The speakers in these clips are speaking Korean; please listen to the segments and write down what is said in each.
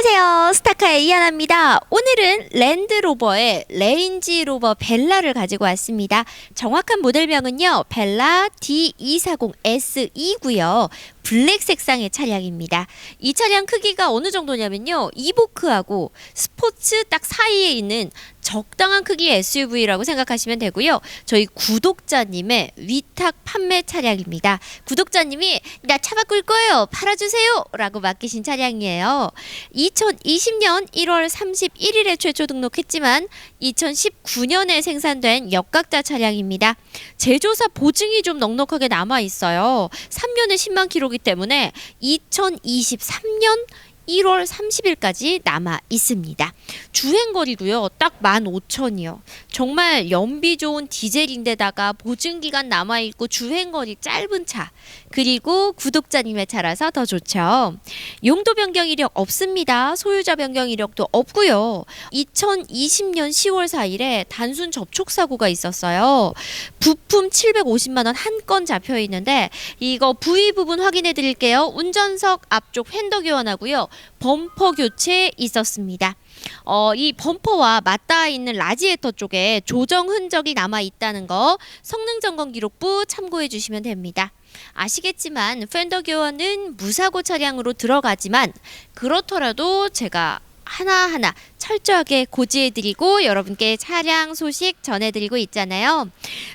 안녕하세요. 스타카의 이하나입니다. 오늘은 랜드로버의 레인지로버 벨라를 가지고 왔습니다. 정확한 모델명은요. 벨라 D240SE고요. 블랙 색상의 차량입니다. 이 차량 크기가 어느 정도냐면요. 이보크하고 스포츠 딱 사이에 있는 적당한 크기의 SUV라고 생각하시면 되고요. 저희 구독자님의 위탁 판매 차량입니다. 구독자님이 나 차 바꿀 거예요. 팔아주세요. 라고 맡기신 차량이에요. 2020년 1월 31일에 최초 등록했지만 2019년에 생산된 역각자 차량입니다. 제조사 보증이 좀 넉넉하게 남아 있어요. 3년에 10만 킬로기 때문에 2023년 1월 30일까지 남아 있습니다. 주행 거리도요. 딱 15,000이요. 정말 연비 좋은 디젤인데다가 보증 기간 남아 있고 주행 거리 짧은 차. 그리고 구독자님의 차라서 더 좋죠. 용도 변경 이력 없습니다. 소유자 변경 이력도 없고요. 2020년 10월 4일에 단순 접촉 사고가 있었어요. 부품 750만 원 한 건 잡혀 있는데 이거 부위 부분 확인해 드릴게요. 운전석 앞쪽 핸더 교환하고요. 범퍼 교체 있었습니다. 어, 이 범퍼와 맞닿아 있는 라지에터 쪽에 조정 흔적이 남아 있다는 거 성능 점검 기록부 참고해 주시면 됩니다. 아시겠지만 팬더 교환은 무사고 차량으로 들어가지만 그렇더라도 제가 하나하나 철저하게 고지해드리고 여러분께 차량 소식 전해드리고 있잖아요.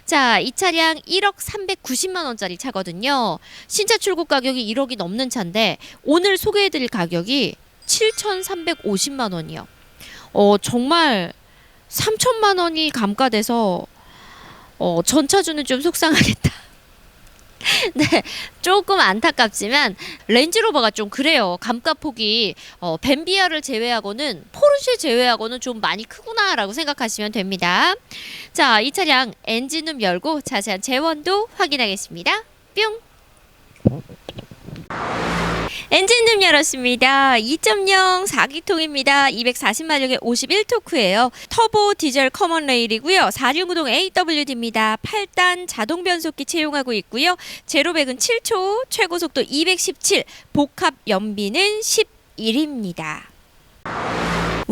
자, 이 차량 1억 390만 원짜리 차거든요. 신차 출고 가격이 1억이 넘는 차인데 오늘 소개해드릴 가격이 7,350만 원이요. 어, 정말 3천만 원이 감가돼서 어, 전차주는 좀 속상하겠다. 네, 조금 안타깝지만 렌즈로버가 좀 그래요. 감가폭이 어, 벤비아를 제외하고는 포르쉐 제외하고는 좀 많이 크구나라고 생각하시면 됩니다. 자, 이 차량 엔진룸 열고 자세한 재원도 확인하겠습니다. 뿅. 엔진룸 열었습니다. 2.0 4기통입니다. 240마력의 51토크예요. 터보 디젤 커먼 레일이고요. 4륜구동 AWD입니다. 8단 자동 변속기 채용하고 있고요. 제로백은 7초, 최고 속도 217, 복합 연비는 11입니다.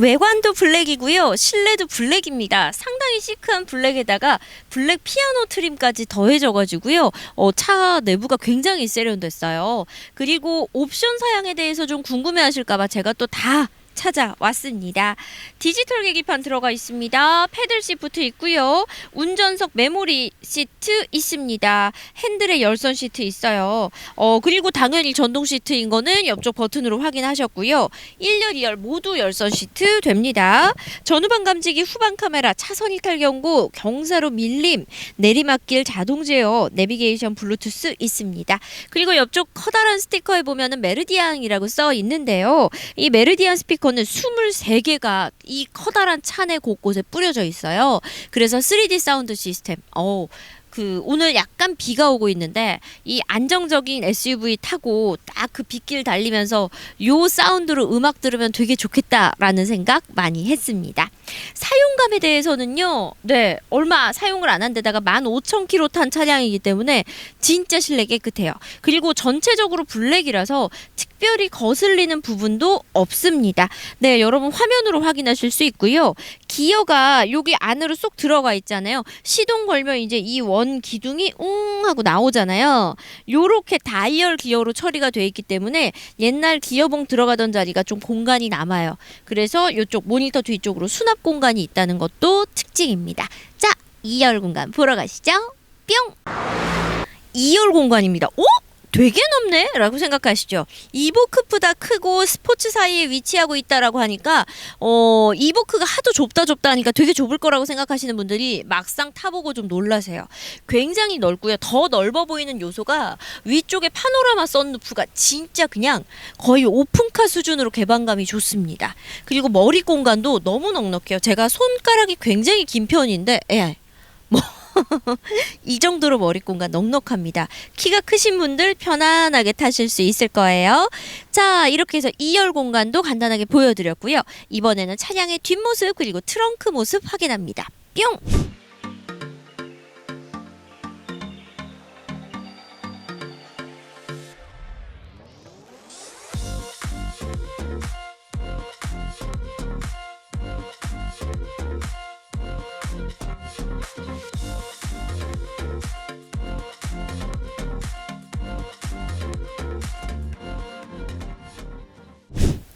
외관도 블랙이고요. 실내도 블랙입니다. 상당히 시크한 블랙에다가 블랙 피아노 트림까지 더해져가지고요. 어, 차 내부가 굉장히 세련됐어요. 그리고 옵션 사양에 대해서 좀 궁금해하실까봐 제가 또 다 찾아왔습니다. 디지털 계기판 들어가 있습니다. 패들 시프트 있고요. 운전석 메모리 시트 있습니다. 핸들에 열선 시트 있어요. 어 그리고 당연히 전동 시트인 거는 옆쪽 버튼으로 확인하셨고요. 1열, 2열 모두 열선 시트 됩니다. 전후방 감지기, 후방 카메라, 차선 이탈 경고, 경사로 밀림, 내리막길 자동 제어, 내비게이션 블루투스 있습니다. 그리고 옆쪽 커다란 스티커에 보면은 메르디앙이라고 써 있는데요. 이 메르디안 스피커 는 23개가 이 커다란 차내 곳곳에 뿌려져 있어요. 그래서 3D 사운드 시스템. 어. 그 오늘 약간 비가 오고 있는데 이 안정적인 SUV 타고 딱 그 빗길 달리면서 요 사운드로 음악 들으면 되게 좋겠다라는 생각 많이 했습니다. 사용감에 대해서는요. 네. 얼마 사용을 안 한 데다가 15,000km 탄 차량이기 때문에 진짜 실내 깨끗해요. 그리고 전체적으로 블랙이라서 특 별히 거슬리는 부분도 없습니다. 네, 여러분 화면으로 확인하실 수 있고요. 기어가 여기 안으로 쏙 들어가 있잖아요. 시동 걸면 이제 이 원 기둥이 웅 하고 나오잖아요. 요렇게 다이얼 기어로 처리가 돼 있기 때문에 옛날 기어봉 들어가던 자리가 좀 공간이 남아요. 그래서 이쪽 모니터 뒤쪽으로 수납 공간이 있다는 것도 특징입니다. 자, 2열 공간 보러 가시죠. 뿅! 2열 공간입니다. 오? 되게 넓네? 라고 생각하시죠? 이보크보다 크고 스포츠 사이에 위치하고 있다라고 하니까, 어, 이보크가 하도 좁다 좁다 하니까 되게 좁을 거라고 생각하시는 분들이 막상 타보고 좀 놀라세요. 굉장히 넓고요. 더 넓어 보이는 요소가 위쪽에 파노라마 썬루프가 진짜 그냥 거의 오픈카 수준으로 개방감이 좋습니다. 그리고 머리 공간도 너무 넉넉해요. 제가 손가락이 굉장히 긴 편인데, 예. 뭐. 이 정도로 머리 공간 넉넉합니다. 키가 크신 분들 편안하게 타실 수 있을 거예요. 자, 이렇게 해서 2열 공간도 간단하게 보여드렸고요. 이번에는 차량의 뒷모습 그리고 트렁크 모습 확인합니다. 뿅!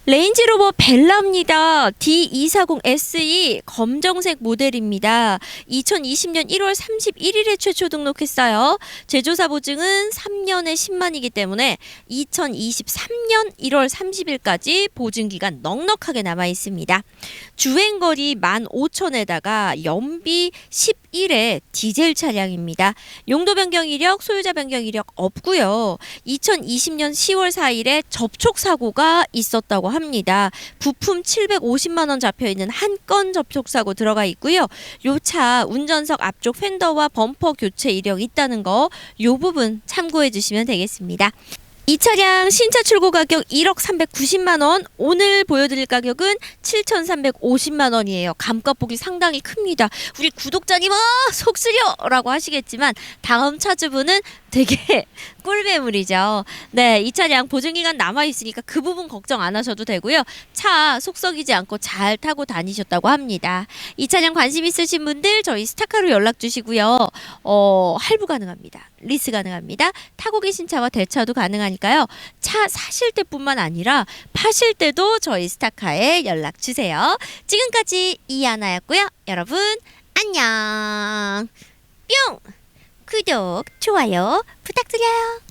레인지로버 벨라입니다. D240SE E 검정색 모델입니다. 2020년 1월 31일에 최초 등록했어요. 제조사 보증은 3년에 10만이기 때문에 2023년 1월 30일까지 보증 기간 넉넉하게 남아 있습니다. 주행 거리 15,000에다가 연비 11의 디젤 차량입니다. 용도 변경 이력, 소유자 변경 이력 없고요. 2020년 10월 4일에 접촉 사고가 있었다고 합니다. 부품 750만 원 잡혀 있는 한 건 접촉 사고 들어가 있고요. 요 차 운전석 앞쪽 팬더와 범퍼 교체 이력 있다는 거 요 부분 참고해 주시면 되겠습니다. 이 차량 신차 출고 가격 1억 390만 원, 오늘 보여드릴 가격은 7,350만 원이에요. 감가 폭이 상당히 큽니다. 우리 구독자님, 아, 속쓰려라고 하시겠지만 다음 차주분은 되게 꿀매물이죠. 네, 이 차량 보증기간 남아 있으니까 그 부분 걱정 안 하셔도 되고요. 차 속썩이지 않고 잘 타고 다니셨다고 합니다. 이 차량 관심 있으신 분들 저희 스타카로 연락 주시고요. 어, 할부 가능합니다. 리스 가능합니다. 타고 계신 차와 대차도 가능하 니까요. 차 사실 때뿐만 아니라 파실 때도 저희 스타카에 연락 주세요. 지금까지 이하나였고요. 여러분 안녕. 뿅. 구독, 좋아요 부탁드려요.